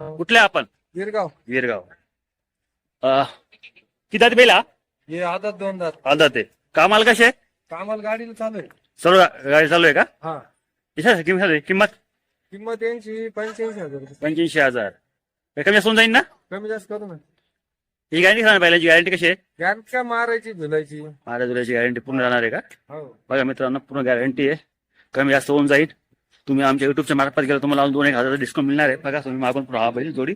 कुठले आपण? गिरगाव वीरगाव. अं, किती बेला हे आदत दोन दात. आदत आहे. कामाला कसे कामाला गाडीला चालू आहे. सर्व गाडी चालू आहे का? हा. किंमत किंमत? किंमत यांची पंच्याऐंशी हजार रुपये पंच्याऐंशी हजार. काही कमी जास्त होऊन जाईल ना? कमी जास्त करू ना ही गॅरंटी सांगा पहिल्याची. गॅरंटी कशी आहे? गॅरंटी काय? मारायची धुलायची. महाराज गॅरंटी पूर्ण राहणार आहे का? हो. बघा मित्रांनो पूर्ण गॅरंटी आहे. कमी जास्त होऊन जाईल. तुम्ही आमच्या युट्यूबच्या मार्फत गेला तुम्हाला दोन एक हजार डिस्काउंट मिळणार आहे. बघा तुम्ही मागून पुढे हा बैल जोडी.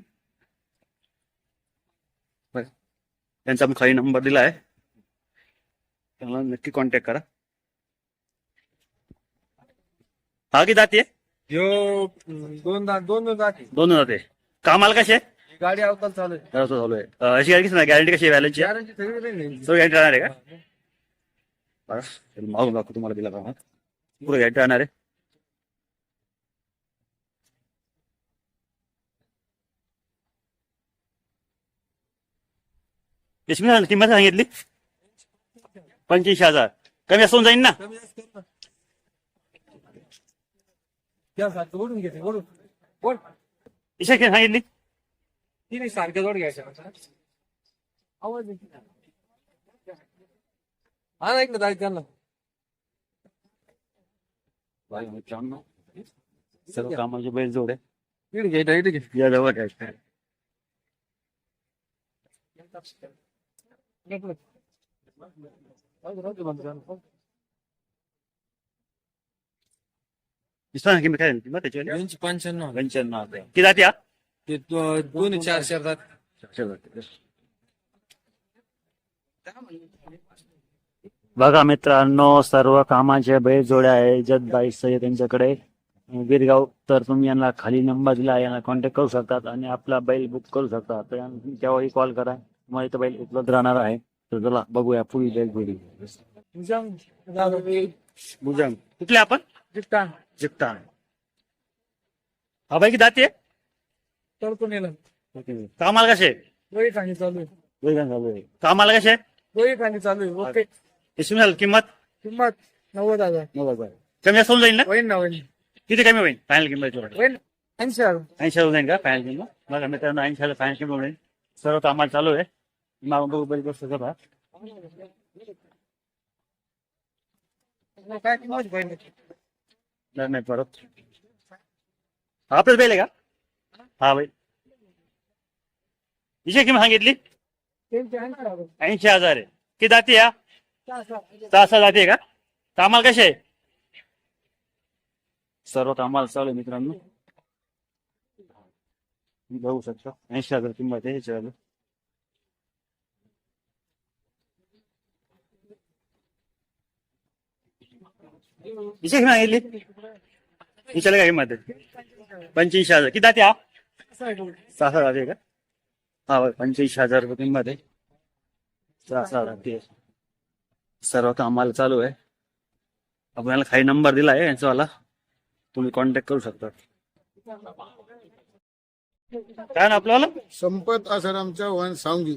त्यांचा मी खाली नंबर दिला आहे. त्यांना नक्की कॉन्टॅक्ट करा. हा की जाते दोन दात दोन दोन दात आहे. दोन जाते कामाला कसे गाडी अवताल चालू आहे. चालू आहे. अशी गॅरंटी नाही गॅरंटी कशी आहे गॅरंटी सगळी राहणार आहे का? मागून दाखवतो तुम्हाला दिला का पुढे गॅरंटी राहणार आहे. मिळाली? किंमत सांगितली? पंच्याऐंशी हजार. कमी असून जाईल ना. सारखं ओढून घेते ओढून. ओढ. इशा किती सांगितली? तिने सारख्या जोड घ्यायच्या आवाज. हा ना ऐक ना. दाई त्यांना सर्व कामाचे बैल जोड आहे. घे या जवळ इशा किंमत काय झाली? किंमत त्याची दोनशे पंच्याण्णव. पंच्याण्णव हजार. किती जाते हा? ते दो- चार बघा मित्रांनो सर्व कामाचे बैल जोड्या आहे. जत बाईस त्यांच्याकडे. गिरगाव तर तुम्ही यांना खाली नंबर दिला आहे, यांना कॉन्टॅक्ट करू शकतात आणि आपला बैल बुक करू शकता तर यांना केव्हाही कॉल करा. तुम्हाला इथं बैल उपलब्ध राहणार आहे. तर चला बघूया पुढील बैल जोडी. बुजंग कुठले आपण? जिप्ता हा बाई की दाते तडकून येलं. कामाला कसे दोही खाणी चालू आहे. चालू आहे. कामाला कसे दोही खाणी चालू आहे. ओके. किती मिळाल किंमत? किंमत नव्वद हजार. कमी जास्त होऊन जाईल ना? होईन ना होईन. किती कमी होईल फायनल किंमत ऐंशी हजार. ऐंशी हजार जाईल का? फायनल किंमत? बघा मित्रांनो ऐंशी हजार फायनल किंमत होईल सर्व कामाला चालू आहे. मागून बघू बरी गोष्ट नाही परत. हा आपलंच बैल आहे का? हा बाई. हिची किंमत सांगितली? ऐंशी हजार आहे. की जाती या? सहा, सहा. सहा का? कामाला कसे आहे? सर्व कामाला चालू आहे मित्रांनो. बघू शकता. ऐंशी हजार किंमत आहे हिची किंमत सांगितली हिच्याला काय किंमत आहे हजार. किती जाते सहा सहा जाते का? हा होय, हजार रुपये किंमत आहे सहा सहा जाते. सर्व कामाला चालू आहे. आपल्याला काही नंबर दिला आहे यांचावाला तुम्ही कॉन्टॅक्ट करू शकता. काय ना आपल्याला संपत आसाराम चव्हाण सांगी